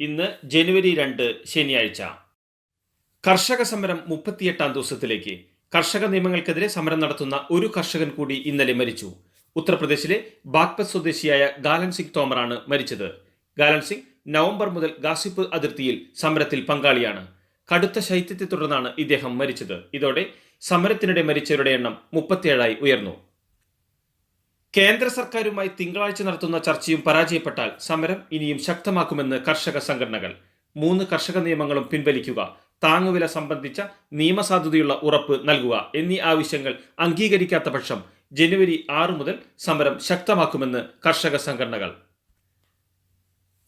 ഇന്ന് ജനുവരി രണ്ട് ശനിയാഴ്ച. കർഷക സമരം മുപ്പത്തിയെട്ടാം ദിവസത്തിലേക്ക്. കർഷക നിയമങ്ങൾക്കെതിരെ സമരം നടത്തുന്ന ഒരു കർഷകൻ കൂടി ഇന്നലെ മരിച്ചു. ഉത്തർപ്രദേശിലെ ബാഗ്പത് സ്വദേശിയായ ഗാലൻ സിംഗ് തോമറാണ് മരിച്ചത്. ഗാലൻ സിംഗ് നവംബർ മുതൽ ഗാസിപ്പ് അതിർത്തിയിൽ സമരത്തിൽ പങ്കാളിയാണ്. കടുത്ത ശൈത്യത്തെ തുടർന്നാണ് ഇദ്ദേഹം മരിച്ചത്. ഇതോടെ സമരത്തിനിടെ മരിച്ചവരുടെ എണ്ണം മുപ്പത്തിയേഴായി ഉയർന്നു. കേന്ദ്ര സർക്കാരുമായി തിങ്കളാഴ്ച നടത്തുന്ന ചർച്ചയും പരാജയപ്പെട്ടാൽ സമരം ഇനിയും ശക്തമാക്കുമെന്ന് കർഷക സംഘടനകൾ. മൂന്ന് കർഷക നിയമങ്ങളും പിൻവലിക്കുക. താങ്ങുവില സംബന്ധിച്ച നിയമസാധുതയുള്ള ഉറപ്പ് നൽകുക എന്നീ ആവശ്യങ്ങൾ അംഗീകരിക്കാത്ത പക്ഷം ജനുവരി ആറ് മുതൽ സമരം ശക്തമാക്കുമെന്ന് കർഷക സംഘടനകൾ.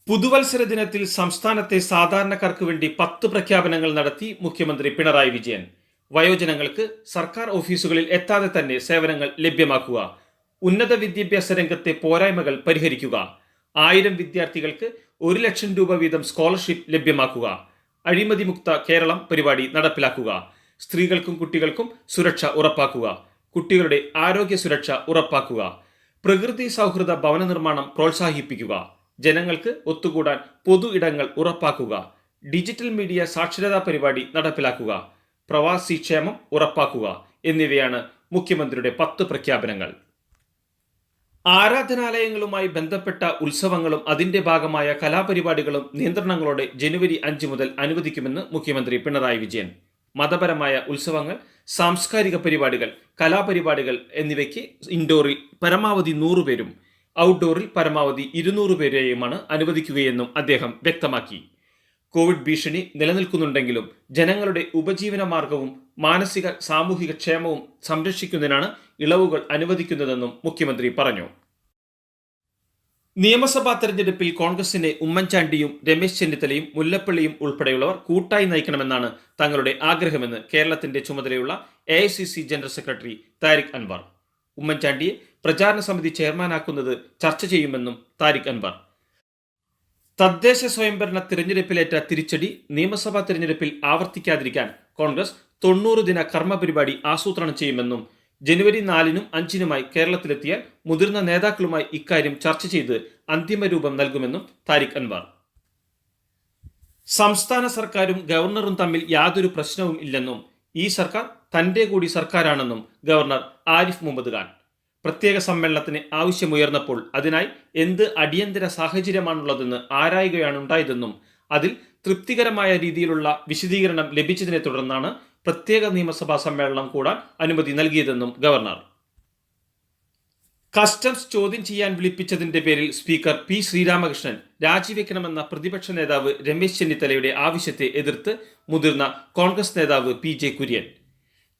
പുതുവത്സര ദിനത്തിൽ സംസ്ഥാനത്തെ സാധാരണക്കാർക്ക് വേണ്ടി പത്ത് പ്രഖ്യാപനങ്ങൾ നടത്തി മുഖ്യമന്ത്രി പിണറായി വിജയൻ. വയോജനങ്ങൾക്ക് സർക്കാർ ഓഫീസുകളിൽ എത്താതെ തന്നെ സേവനങ്ങൾ ലഭ്യമാക്കുക. ഉന്നത വിദ്യാഭ്യാസ രംഗത്തെ പോരായ്മകൾ പരിഹരിക്കുക. ആയിരം വിദ്യാർത്ഥികൾക്ക് ഒരു ലക്ഷം രൂപ വീതം സ്കോളർഷിപ്പ് ലഭ്യമാക്കുക. അഴിമതി മുക്ത കേരളം പരിപാടി നടപ്പിലാക്കുക. സ്ത്രീകൾക്കും കുട്ടികൾക്കും സുരക്ഷ ഉറപ്പാക്കുക. കുട്ടികളുടെ ആരോഗ്യ സുരക്ഷ ഉറപ്പാക്കുക. പ്രകൃതി സൗഹൃദ ഭവന നിർമ്മാണം പ്രോത്സാഹിപ്പിക്കുക. ജനങ്ങൾക്ക് ഒത്തുകൂടാൻ പൊതു ഇടങ്ങൾ ഉറപ്പാക്കുക. ഡിജിറ്റൽ മീഡിയ സാക്ഷരതാ പരിപാടി നടപ്പിലാക്കുക. പ്രവാസി ക്ഷേമം ഉറപ്പാക്കുക. എന്നിവയാണ് മുഖ്യമന്ത്രിയുടെ പത്ത് പ്രഖ്യാപനങ്ങൾ. ആരാധനാലയങ്ങളുമായി ബന്ധപ്പെട്ട ഉത്സവങ്ങളും അതിന്റെ ഭാഗമായ കലാപരിപാടികളും നിയന്ത്രണങ്ങളോടെ ജനുവരി അഞ്ച് മുതൽ അനുവദിക്കുമെന്ന് മുഖ്യമന്ത്രി പിണറായി വിജയൻ. മതപരമായ ഉത്സവങ്ങൾ സാംസ്കാരിക പരിപാടികൾ കലാപരിപാടികൾ എന്നിവയ്ക്ക് ഇൻഡോറിൽ പരമാവധി നൂറുപേരും ഔട്ട്ഡോറിൽ പരമാവധി ഇരുന്നൂറ് പേരെയുമാണ് അനുവദിക്കുകയെന്നും അദ്ദേഹം വ്യക്തമാക്കി. കോവിഡ് ഭീഷണി നിലനിൽക്കുന്നുണ്ടെങ്കിലും ജനങ്ങളുടെ ഉപജീവന മാർഗവും മാനസിക സാമൂഹിക ക്ഷേമവും സംരക്ഷിക്കുന്നതിനാണ് ഇളവുകൾ അനുവദിക്കുന്നതെന്നും മുഖ്യമന്ത്രി പറഞ്ഞു. നിയമസഭാ തെരഞ്ഞെടുപ്പിൽ കോൺഗ്രസിനെ ഉമ്മൻചാണ്ടിയും രമേശ് ചെന്നിത്തലയും മുല്ലപ്പള്ളിയും ഉൾപ്പെടെയുള്ളവർ കൂട്ടായി നയിക്കണമെന്നാണ് തങ്ങളുടെ ആഗ്രഹമെന്ന് കേരളത്തിന്റെ ചുമതലയുള്ള A general secretary Tariq Anwar. ഉമ്മൻചാണ്ടിയെ പ്രചാരണ സമിതി ചെയർമാനാക്കുന്നത് ചർച്ച ചെയ്യുമെന്നും താരിഖ് അൻവർ. തദ്ദേശ സ്വയംഭരണ തിരഞ്ഞെടുപ്പിലേറ്റ തിരിച്ചടി നിയമസഭാ തിരഞ്ഞെടുപ്പിൽ ആവർത്തിക്കാതിരിക്കാൻ കോൺഗ്രസ് തൊണ്ണൂറ് ദിന കർമ്മ പരിപാടി ആസൂത്രണം ചെയ്യുമെന്നും ജനുവരി നാലിനും അഞ്ചിനുമായി കേരളത്തിലെത്തിയാൽ മുതിർന്ന നേതാക്കളുമായി ഇക്കാര്യം ചർച്ച ചെയ്ത് അന്തിമ രൂപം നൽകുമെന്നും താരിഖ് അൻവാർ. സംസ്ഥാന സർക്കാരും ഗവർണറും തമ്മിൽ യാതൊരു പ്രശ്നവും ഇല്ലെന്നും ഈ സർക്കാർ തന്റെ കൂടി സർക്കാരാണെന്നും ഗവർണർ ആരിഫ് മുഹമ്മദ് ഖാൻ. പ്രത്യേക സമ്മേളനത്തിന് ആവശ്യമുയർന്നപ്പോൾ അതിനായി എന്ത് അടിയന്തര സാഹചര്യമാണുള്ളതെന്ന് ആരായുകയാണ് ഉണ്ടായതെന്നും അതിൽ തൃപ്തികരമായ രീതിയിലുള്ള വിശദീകരണം ലഭിച്ചതിനെ തുടർന്നാണ് പ്രത്യേക നിയമസഭാ സമ്മേളനം കൂടാൻ അനുമതി നൽകിയതെന്നും ഗവർണർ. കസ്റ്റംസ് ചോദ്യം ചെയ്യാൻ വിളിപ്പിച്ചതിന്റെ പേരിൽ സ്പീക്കർ പി ശ്രീരാമകൃഷ്ണൻ രാജിവെക്കണമെന്ന പ്രതിപക്ഷ നേതാവ് രമേശ് ചെന്നിത്തലയുടെ ആവശ്യത്തെ എതിർത്ത് മുതിർന്ന കോൺഗ്രസ് നേതാവ് പി ജെ കുര്യൻ.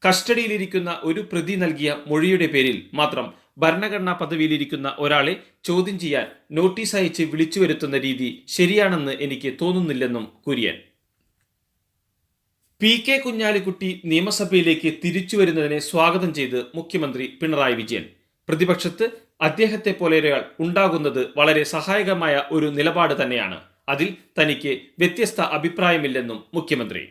കസ്റ്റഡിയിലിരിക്കുന്ന ഒരു പ്രതി നൽകിയ മൊഴിയുടെ പേരിൽ മാത്രം ഭരണഘടനാ പദവിയിലിരിക്കുന്ന ഒരാളെ ചോദ്യം ചെയ്യാൻ നോട്ടീസ് അയച്ച് വിളിച്ചു വരുത്തുന്ന രീതി ശരിയാണെന്ന് എനിക്ക് തോന്നുന്നില്ലെന്നും കുര്യൻ. പി കെ കുഞ്ഞാലിക്കുട്ടി നിയമസഭയിലേക്ക് തിരിച്ചു വരുന്നതിനെ സ്വാഗതം ചെയ്ത് മുഖ്യമന്ത്രി പിണറായി വിജയൻ. പ്രതിപക്ഷത്ത് അദ്ദേഹത്തെ പോലെ ഒരാൾ ഉണ്ടാകുന്നത് വളരെ സഹായകമായ ഒരു നിലപാട് തന്നെയാണ്. അതിൽ തനിക്ക് വ്യത്യസ്ത അഭിപ്രായമില്ലെന്നും മുഖ്യമന്ത്രി.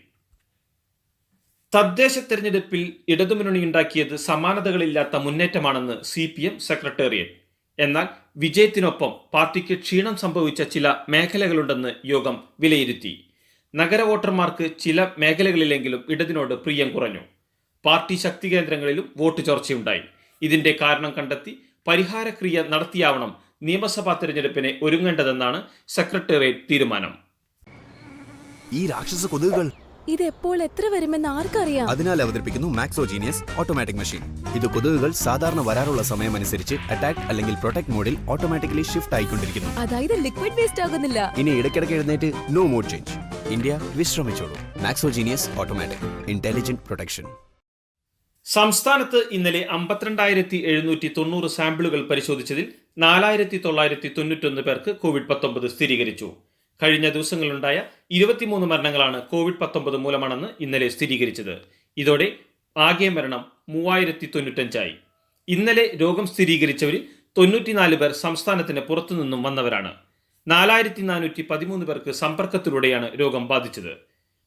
തദ്ദേശ തെരഞ്ഞെടുപ്പിൽ ഇടതുമുന്നണിയുണ്ടാക്കിയത് സമാനതകളില്ലാത്ത മുന്നേറ്റമാണെന്ന് സി പി എം സെക്രട്ടേറിയറ്റ് എന്നാൽ വിജയത്തിനൊപ്പം പാർട്ടിക്ക് ക്ഷീണം സംഭവിച്ച ചില മേഖലകളുണ്ടെന്ന് യോഗം വിലയിരുത്തി. നഗര വോട്ടർമാർക്ക് ചില മേഖലകളിലെങ്കിലും ഇടതിനോട് പ്രിയം കുറഞ്ഞു. പാർട്ടി ശക്തി കേന്ദ്രങ്ങളിലും വോട്ട് ചോർച്ചയുണ്ടായി. ഇതിന്റെ കാരണം കണ്ടെത്തി പരിഹാരക്രിയ നടത്തിയാവണം നിയമസഭാ തെരഞ്ഞെടുപ്പിനെ ഒരുങ്ങേണ്ടതെന്നാണ് സെക്രട്ടേറിയറ്റ് തീരുമാനം. ഈ രാക്ഷസ കൊതുകുകൾ ഇത് എപ്പോൾ എത്ര വരുമെന്ന് ആർക്കറിയാം? അതിനാൽ അവതരിപ്പിക്കുന്നു മാക്സോജീനിയസ് ഓട്ടോമാറ്റിക് മെഷീൻ ഇത് കൊതുകുകൾ സാധാരണ വരാറുള്ള സമയം അനുസരിച്ച് അറ്റാക്ക് അല്ലെങ്കിൽ പ്രൊട്ടക്ട് മോഡിൽ ഓട്ടോമാറ്റിക്കലി ഷിഫ്റ്റ് ആയിക്കൊണ്ടിരിക്കുന്നു. അതായത് ലിക്വിഡ് വേസ്റ്റ് ആകുന്നില്ല. ഇനി ഇടയ്ക്കിടയ്ക്ക് എഴുന്നേറ്റ് നോ മോഡ് ചേഞ്ച് ഇന്ത്യ വിശ്രമിച്ചോളൂ. മാക്സോജീനിയസ് ഓട്ടോമാറ്റിക് ഇന്റലിജന്റ് പ്രൊട്ടക്ഷൻ സംസ്ഥാനത്ത് ഇന്നലെ അമ്പത്തിരണ്ടായിരത്തി എഴുന്നൂറ്റി തൊണ്ണൂറ് സാമ്പിളുകൾ പരിശോധിച്ചതിൽ നാലായിരത്തി തൊള്ളായിരത്തി തൊണ്ണൂറ്റൊന്ന് പേർക്ക് കോവിഡ് പത്തൊമ്പത് സ്ഥിരീകരിച്ചു. കഴിഞ്ഞ ദിവസങ്ങളിലുണ്ടായ ഇരുപത്തിമൂന്ന് മരണങ്ങളാണ് കോവിഡ് പത്തൊമ്പത് മൂലമാണെന്ന് ഇന്നലെ സ്ഥിരീകരിച്ചത്. ഇതോടെ ആകെ മരണം മൂവായിരത്തി തൊണ്ണൂറ്റഞ്ചായി ഇന്നലെ രോഗം സ്ഥിരീകരിച്ചവരിൽ തൊണ്ണൂറ്റിനാല് പേർ സംസ്ഥാനത്തിന് പുറത്തുനിന്നും വന്നവരാണ്. നാലായിരത്തി നാനൂറ്റി പതിമൂന്ന് പേർക്ക് സമ്പർക്കത്തിലൂടെയാണ് രോഗം ബാധിച്ചത്.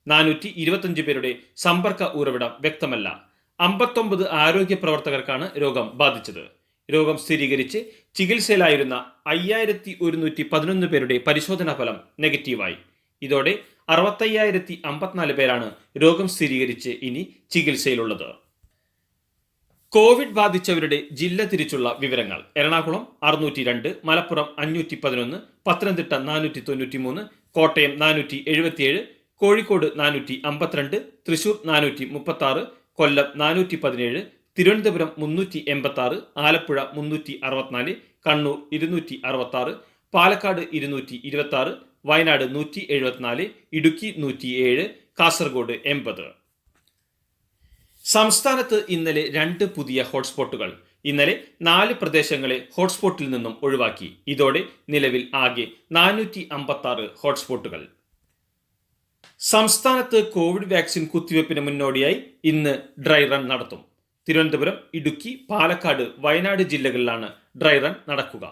നാനൂറ്റി ഇരുപത്തഞ്ച് പേരുടെ സമ്പർക്ക ഉറവിടം വ്യക്തമല്ല. അമ്പത്തൊമ്പത് ആരോഗ്യ പ്രവർത്തകർക്കാണ് രോഗം ബാധിച്ചത്. രോഗം സ്ഥിരീകരിച്ച് ചികിത്സയിലായിരുന്ന അയ്യായിരത്തി ഒരുന്നൂറ്റി പതിനൊന്ന് പേരുടെ പരിശോധനാ ഫലം നെഗറ്റീവായി. ഇതോടെ അറുപത്തയ്യായിരത്തി അമ്പത്തിനാല് പേരാണ് രോഗം സ്ഥിരീകരിച്ച് ഇനി ചികിത്സയിലുള്ളത്. കോവിഡ് ബാധിച്ചവരുടെ ജില്ല തിരിച്ചുള്ള വിവരങ്ങൾ. എറണാകുളം അറുന്നൂറ്റി രണ്ട് മലപ്പുറം അഞ്ഞൂറ്റി പതിനൊന്ന് പത്തനംതിട്ട നാനൂറ്റി തൊണ്ണൂറ്റി മൂന്ന് കോട്ടയം നാനൂറ്റി എഴുപത്തിയേഴ് കോഴിക്കോട് നാനൂറ്റി അമ്പത്തിരണ്ട് തൃശൂർ നാനൂറ്റി മുപ്പത്തി ആറ് കൊല്ലം നാനൂറ്റി പതിനേഴ് തിരുവനന്തപുരം മുന്നൂറ്റി എൺപത്തി ആറ് ആലപ്പുഴ മുന്നൂറ്റി അറുപത്തിനാല് കണ്ണൂർ ഇരുന്നൂറ്റി അറുപത്തി ആറ് പാലക്കാട് ഇരുന്നൂറ്റി ഇരുപത്തി ആറ് വയനാട് നൂറ്റി എഴുപത്തിനാല് ഇടുക്കി നൂറ്റി ഏഴ് കാസർഗോഡ് എൺപത്. സംസ്ഥാനത്ത് ഇന്നലെ രണ്ട് പുതിയ ഹോട്ട്സ്പോട്ടുകൾ ഇന്നലെ നാല് പ്രദേശങ്ങളെ ഹോട്ട്സ്പോട്ടിൽ നിന്നും ഒഴിവാക്കി. ഇതോടെ നിലവിൽ ആകെ നാനൂറ്റി അമ്പത്തി ആറ് ഹോട്ട്സ്പോട്ടുകൾ. സംസ്ഥാനത്ത് കോവിഡ് വാക്സിൻ കുത്തിവയ്പ്പിന് മുന്നോടിയായി ഇന്ന് ഡ്രൈ റൺ നടത്തും. തിരുവനന്തപുരം ഇടുക്കി പാലക്കാട് വയനാട് ജില്ലകളിലാണ് ഡ്രൈ റൺ നടക്കുക.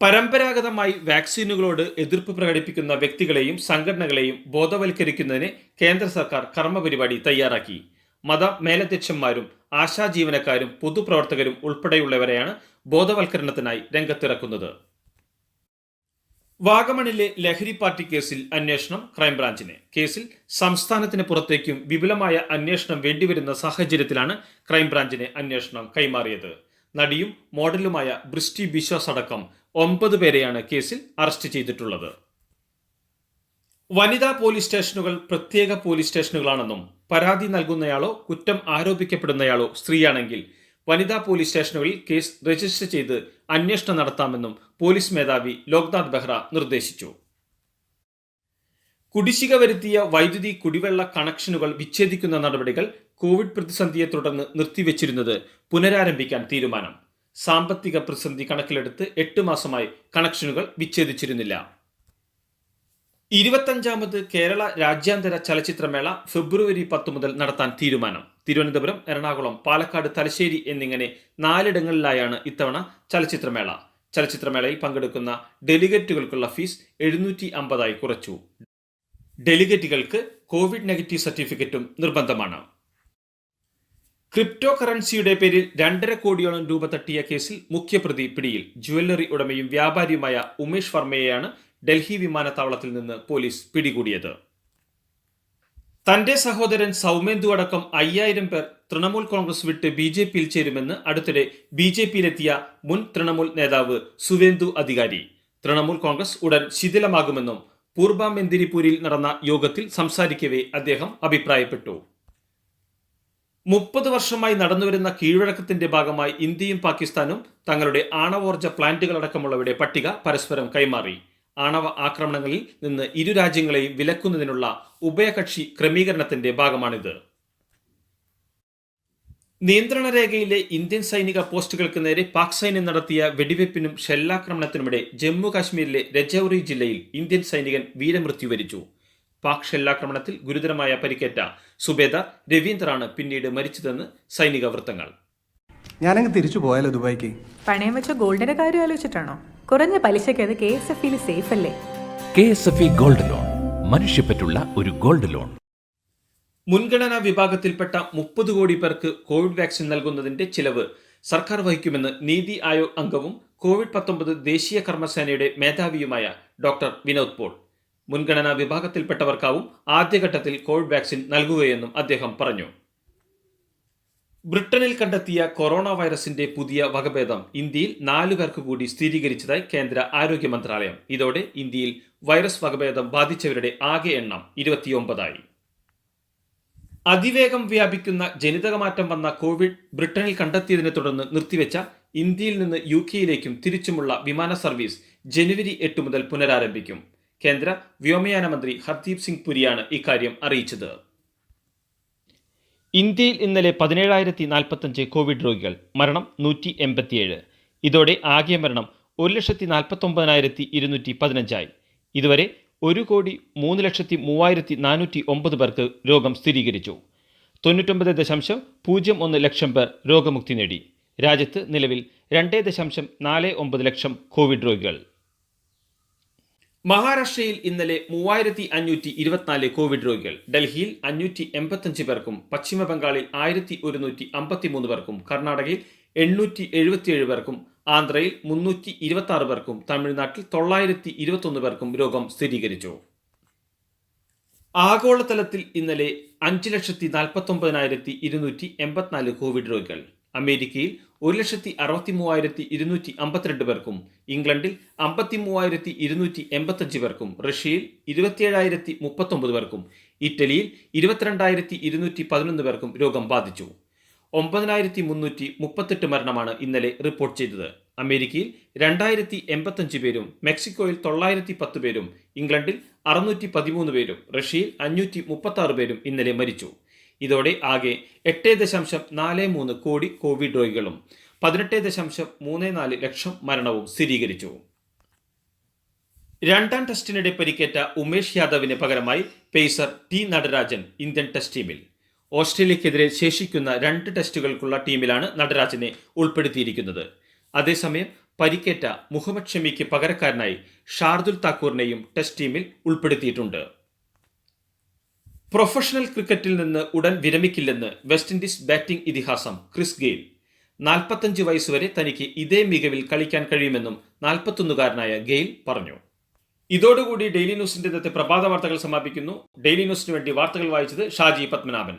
പരമ്പരാഗതമായി വാക്സിനുകളോട് എതിർപ്പ് പ്രകടിപ്പിക്കുന്ന വ്യക്തികളെയും സംഘടനകളെയും ബോധവൽക്കരിക്കുന്നതിന് കേന്ദ്ര സർക്കാർ കർമ്മപരിപാടി തയ്യാറാക്കി. മത മേലധ്യക്ഷന്മാരും ആശാ ജീവനക്കാരും പൊതുപ്രവർത്തകരും ഉൾപ്പെടെയുള്ളവരെയാണ് ബോധവൽക്കരണത്തിനായി രംഗത്തിറക്കുന്നത്. വാഗമണിലെ ലഹരി പാർട്ടി കേസിൽ അന്വേഷണം ക്രൈംബ്രാഞ്ചിന്. കേസിൽ സംസ്ഥാനത്തിന് പുറത്തേക്കും വിപുലമായ അന്വേഷണം വേണ്ടിവരുന്ന സാഹചര്യത്തിലാണ് ക്രൈംബ്രാഞ്ചിന് അന്വേഷണം കൈമാറിയത്. നടിയും മോഡലുമായ ബ്രിസ്റ്റി ബിശ്വാസ് അടക്കം ഒമ്പത് പേരെയാണ് കേസിൽ അറസ്റ്റ് ചെയ്തിട്ടുള്ളത്. വനിതാ പോലീസ് സ്റ്റേഷനുകൾ പ്രത്യേക പോലീസ് സ്റ്റേഷനുകളാണെന്നും പരാതി നൽകുന്നയാളോ കുറ്റം ആരോപിക്കപ്പെടുന്നയാളോ സ്ത്രീയാണെങ്കിൽ വനിതാ പോലീസ് സ്റ്റേഷനുകളിൽ കേസ് രജിസ്റ്റർ ചെയ്ത് അന്വേഷണം നടത്താമെന്നും പോലീസ് മേധാവി ലോക്നാഥ് ബെഹ്റ നിർദ്ദേശിച്ചു. കുടിശ്ശിക വരുത്തിയ വൈദ്യുതി കുടിവെള്ള കണക്ഷനുകൾ വിച്ഛേദിക്കുന്ന നടപടികൾ കോവിഡ് പ്രതിസന്ധിയെ തുടർന്ന് നിർത്തിവെച്ചിരുന്നത് പുനരാരംഭിക്കാൻ തീരുമാനം. സാമ്പത്തിക പ്രതിസന്ധി കണക്കിലെടുത്ത് എട്ട് മാസമായി കണക്ഷനുകൾ വിച്ഛേദിച്ചിരുന്നില്ല. ഇരുപത്തഞ്ചാമത് കേരള രാജ്യാന്തര ചലച്ചിത്രമേള ഫെബ്രുവരി പത്ത് മുതൽ നടത്താൻ തീരുമാനം. തിരുവനന്തപുരം എറണാകുളം പാലക്കാട് തലശ്ശേരി എന്നിങ്ങനെ നാലിടങ്ങളിലായാണ് ഇത്തവണ ചലച്ചിത്രമേള. ചലച്ചിത്രമേളയിൽ പങ്കെടുക്കുന്ന ഡെലിഗേറ്റുകൾക്കുള്ള ഫീസ് എഴുന്നൂറ്റി അമ്പതായി കുറച്ചു. ഡെലിഗേറ്റുകൾക്ക് കോവിഡ് നെഗറ്റീവ് സർട്ടിഫിക്കറ്റും നിർബന്ധമാണ്. ക്രിപ്റ്റോ കറൻസിയുടെ പേരിൽ രണ്ടര കോടിയോളം രൂപ തട്ടിയ കേസിൽ മുഖ്യപ്രതി പിടിയിൽ. ജുവല്ലറി ഉടമയും വ്യാപാരിയുമായ ഉമേഷ് വർമ്മയെയാണ് ഡൽഹി വിമാനത്താവളത്തിൽ നിന്ന് പോലീസ് പിടികൂടിയത്. തന്റെ സഹോദരൻ സൗമേന്ദു അടക്കം അയ്യായിരം പേർ തൃണമൂൽ കോൺഗ്രസ് വിട്ട് ബി ജെ പിയിൽ ചേരുമെന്ന് അടുത്തിടെ ബി ജെ പിയിലെത്തിയ മുൻ തൃണമൂൽ നേതാവ് സുവേന്ദു അധികാരി. തൃണമൂൽ കോൺഗ്രസ് ഉടൻ ശിഥിലമാകുമെന്നും പൂർബ മെന്തിരിപ്പൂരിൽ നടന്ന യോഗത്തിൽ സംസാരിക്കവേ അദ്ദേഹം അഭിപ്രായപ്പെട്ടു. മുപ്പത് വർഷമായി നടന്നുവരുന്ന കീഴ്വഴക്കത്തിന്റെ ഭാഗമായി ഇന്ത്യയും പാകിസ്ഥാനും തങ്ങളുടെ ആണവോർജ പ്ലാന്റുകളടക്കമുള്ളവയുടെ പട്ടിക പരസ്പരം കൈമാറി. ആണവ ആക്രമണങ്ങളിൽ നിന്ന് ഇരു രാജ്യങ്ങളെയും വിലക്കുന്നതിനുള്ള ഉഭയകക്ഷി ക്രമീകരണത്തിന്റെ ഭാഗമാണിത്. നിയന്ത്രണ രേഖയിലെ ഇന്ത്യൻ സൈനിക പോസ്റ്റുകൾക്ക് നേരെ പാക് സൈന്യം നടത്തിയ വെടിവെപ്പിനും ഷെല്ലാക്രമണത്തിനുമിടെ ജമ്മു കാശ്മീരിലെ രജൌറി ജില്ലയിൽ ഇന്ത്യൻ സൈനികൻ വീരമൃത്യു വരിച്ചു പാക് ഷെല്ലാക്രമണത്തിൽ ഗുരുതരമായ പരിക്കേറ്റ സുബേദ രവീന്ദ്രാണ് പിന്നീട് മരിച്ചതെന്ന് സൈനിക വൃത്തങ്ങൾ. ഞാനങ്ങ് തിരിച്ചു പോയാലോ ദുബായിക്ക്? പണയം വെച്ച ഗോൾഡിന്റെ കാര്യം ആലോചിച്ചിട്ടാണോ? കുറഞ്ഞ പലിശയ്ക്ക് അത് കെ എസ് എഫ് സേഫ് അല്ലേ? K S F gold loan മനുഷ്യപ്പറ്റുള്ള ഒരു ഗോൾഡ് ലോൺ. മുൻഗണനാ വിഭാഗത്തിൽപ്പെട്ട മുപ്പത് കോടി പേർക്ക് കോവിഡ് വാക്സിൻ നൽകുന്നതിന്റെ ചിലവ് സർക്കാർ വഹിക്കുമെന്ന് നീതി ആയോഗ് അംഗവും കോവിഡ് പത്തൊമ്പത് ദേശീയ കർമ്മസേനയുടെ മേധാവിയുമായ ഡോക്ടർ വിനോദ് പോൾ. മുൻഗണനാ വിഭാഗത്തിൽപ്പെട്ടവർക്കാവും ആദ്യഘട്ടത്തിൽ കോവിഡ് വാക്സിൻ നൽകുകയെന്നും അദ്ദേഹം പറഞ്ഞു. ബ്രിട്ടനിൽ കണ്ടെത്തിയ കൊറോണ വൈറസിന്റെ പുതിയ വകഭേദം ഇന്ത്യയിൽ നാലു പേർക്ക് കൂടി സ്ഥിരീകരിച്ചതായി കേന്ദ്ര ആരോഗ്യ മന്ത്രാലയം. ഇതോടെ ഇന്ത്യയിൽ വൈറസ് വകഭേദം ബാധിച്ചവരുടെ ആകെ എണ്ണം ഇരുപത്തിയൊമ്പതായി. അതിവേഗം വ്യാപിക്കുന്ന ജനിതകമാറ്റം വന്ന കോവിഡ് ബ്രിട്ടനിൽ കണ്ടെത്തിയതിനെ തുടർന്ന് നിർത്തിവെച്ച ഇന്ത്യയിൽ നിന്ന് യു കെയിലേക്കും തിരിച്ചുമുള്ള വിമാന സർവീസ് ജനുവരി എട്ട് മുതൽ പുനരാരംഭിക്കും. കേന്ദ്ര വ്യോമയാന മന്ത്രി ഹർദീപ് സിംഗ് പുരിയാണ് ഇക്കാര്യം അറിയിച്ചത്. ഇന്ത്യയിൽ ഇന്നലെ പതിനേഴായിരത്തി നാൽപ്പത്തഞ്ച് കോവിഡ് രോഗികൾ മരണം നൂറ്റി എൺപത്തിയേഴ് ഇതോടെ ആകെ മരണം ഒരു ലക്ഷത്തി നാൽപ്പത്തൊമ്പതിനായിരത്തി ഇരുന്നൂറ്റി പതിനഞ്ചായി ഇതുവരെ ഒരു കോടി മൂന്ന് ലക്ഷത്തി മൂവായിരത്തി നാനൂറ്റി ഒമ്പത് പേർക്ക് രോഗം സ്ഥിരീകരിച്ചു. തൊണ്ണൂറ്റൊമ്പത് ദശാംശം പൂജ്യം ഒന്ന് ലക്ഷം പേർ രോഗമുക്തി നേടി. രാജ്യത്ത് നിലവിൽ രണ്ടേ ദശാംശം നാല് ഒമ്പത് ലക്ഷം കോവിഡ് രോഗികൾ. മഹാരാഷ്ട്രയിൽ ഇന്നലെ മൂവായിരത്തി അഞ്ഞൂറ്റി ഇരുപത്തിനാല് കോവിഡ് രോഗികൾ ഡൽഹിയിൽ അഞ്ഞൂറ്റി എൺപത്തഞ്ച് പേർക്കും പശ്ചിമ ബംഗാളിൽ ആയിരത്തി ഒരുന്നൂറ്റി അമ്പത്തിമൂന്ന് പേർക്കും കർണാടകയിൽ എണ്ണൂറ്റി എഴുപത്തിയേഴ് പേർക്കും ആന്ധ്രയിൽ മുന്നൂറ്റി ഇരുപത്തി ആറ് പേർക്കും തമിഴ്നാട്ടിൽ തൊള്ളായിരത്തി ഇരുപത്തൊന്ന് പേർക്കും രോഗം സ്ഥിരീകരിച്ചു. ആഗോളതലത്തിൽ ഇന്നലെ അഞ്ച് ലക്ഷത്തി നാൽപ്പത്തി ഒമ്പതിനായിരത്തി ഇരുന്നൂറ്റി എൺപത്തിനാല് കോവിഡ് രോഗികൾ. അമേരിക്കയിൽ ഒരു ലക്ഷത്തി അറുപത്തി മൂവായിരത്തി ഇരുന്നൂറ്റി അമ്പത്തിരണ്ട് പേർക്കും ഇംഗ്ലണ്ടിൽ അമ്പത്തി മൂവായിരത്തി ഇരുന്നൂറ്റി എൺപത്തഞ്ച് പേർക്കും റഷ്യയിൽ ഇരുപത്തിയേഴായിരത്തി മുപ്പത്തൊമ്പത് പേർക്കും ഇറ്റലിയിൽ ഇരുപത്തിരണ്ടായിരത്തി ഇരുന്നൂറ്റി പതിനൊന്ന് പേർക്കും രോഗം ബാധിച്ചു. ഒമ്പതിനായിരത്തി മുന്നൂറ്റി മുപ്പത്തെട്ട് മരണമാണ് ഇന്നലെ റിപ്പോർട്ട് ചെയ്തത്. അമേരിക്കയിൽ രണ്ടായിരത്തി എൺപത്തഞ്ച് പേരും മെക്സിക്കോയിൽ തൊള്ളായിരത്തി പത്ത് പേരും ഇംഗ്ലണ്ടിൽ അറുന്നൂറ്റി പതിമൂന്ന് പേരും റഷ്യയിൽ അഞ്ഞൂറ്റി മുപ്പത്തി ആറ് പേരും ഇന്നലെ മരിച്ചു. ഇതോടെ ആകെ എട്ട് ദശാംശം നാല് മൂന്ന് കോടി കോവിഡ് രോഗികളും പതിനെട്ട് ദശാംശം മൂന്ന് നാല് ലക്ഷം മരണവും സ്ഥിരീകരിച്ചു. രണ്ടാം ടെസ്റ്റിനിടെ പരിക്കേറ്റ ഉമേഷ് യാദവിന് പകരമായി pacer T Natarajan Indian test ടീമിൽ. ഓസ്ട്രേലിയക്കെതിരെ ശേഷിക്കുന്ന രണ്ട് ടെസ്റ്റുകൾക്കുള്ള ടീമിലാണ് നടരാജിനെ ഉൾപ്പെടുത്തിയിരിക്കുന്നത്. അതേസമയം പരിക്കേറ്റ മുഹമ്മദ് ഷമിക്ക് പകരക്കാരനായി ഷാർദുൽ താക്കൂറിനെയും ടെസ്റ്റ് ടീമിൽ ഉൾപ്പെടുത്തിയിട്ടുണ്ട്. പ്രൊഫഷണൽ ക്രിക്കറ്റിൽ നിന്ന് ഉടൻ വിരമിക്കില്ലെന്ന് വെസ്റ്റ് ഇൻഡീസ് ബാറ്റിംഗ് ഇതിഹാസം ക്രിസ് ഗെയിൽ. നാൽപ്പത്തഞ്ച് വയസ്സുവരെ തനിക്ക് ഇതേ മികവിൽ കളിക്കാൻ കഴിയുമെന്നും നാൽപ്പത്തൊന്നുകാരനായ ഗെയിൽ പറഞ്ഞു. ഇതോടുകൂടി ഡെയിലി ന്യൂസിന്റെ ഇന്നത്തെ പ്രഭാത വാർത്തകൾ സമാപിക്കുന്നു. ഡെയിലി ന്യൂസിന് വേണ്ടി വാർത്തകൾ വായിച്ചത് Shaji Padmanabhan.